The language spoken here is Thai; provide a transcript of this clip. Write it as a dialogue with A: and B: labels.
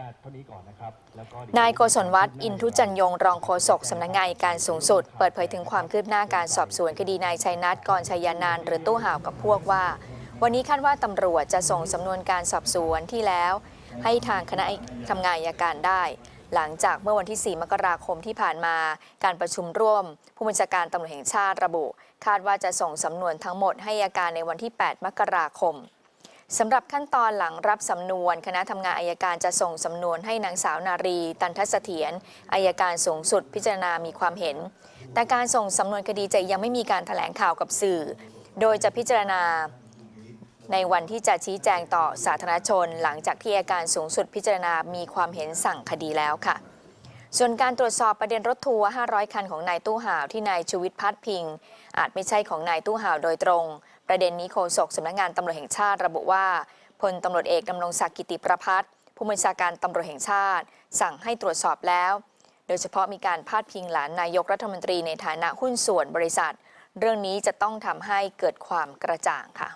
A: ญาตเท่านี้ก่อนนะครับแล้วก็
B: นายโกศลวัฒน์อินทุจันยง รองโฆษกสำนักงานอัยการสูงสุด เปิดเผยถึงความคืบหน้าการสอบสวนคดีนายชัยนัทกรชัยยานานท์หรือตู้ห่าวกับพวกว่า วันนี้คาดว่าตำรวจจะส่งสำนวนการสอบสวนที่แล้ว ให้ทางคณะทำงานอัยการได้ หลังจากเมื่อวันที่ 4 มกราคมที่ผ่านมา การประชุมร่วม ผู้บัญชาการตำรวจแห่งชาติระบุ คาดว่าจะส่งสำนวนทั้งหมดให้อัยการในวันที่ 8 มกราคม สำหรับขั้นตอนหลังรับสำนวน คณะทำงานอายการจะส่งสำนวนให้นางสาวนารี ตันทเสถียรอายการสูงสุดพิจารณามีความเห็น แต่การส่งสำนวนคดีจะยังไม่มีการถแถลงข่าวกับสื่อ โดยจะพิจารณาในวันที่จะชี้แจงต่อสาธารณชน หลังจากที่อายการสูงสุดพิจารณามีความเห็นสั่งคดีแล้วค่ะ ส่วนการตรวจสอบประเด็นรถทัวร์ 500 คันของนายตู้ห่าวที่นายชูวิทย์พัดพิง อาจไม่ใช่ของนายตู้ห่าวโดยตรง ประเด็นนี้โฆษกสำนักงานตำรวจแห่งชาติระบุว่าพลตำรวจเอกดำรงศักดิ์กิติประพัฒน์ผู้บัญชาการตำรวจแห่งชาติ สั่งให้ตรวจสอบแล้ว โดยเฉพาะมีการพาดพิงหลานนายกรัฐมนตรีในฐานะหุ้นส่วนบริษัท เรื่องนี้จะต้องทำให้เกิดความกระจ่างค่ะ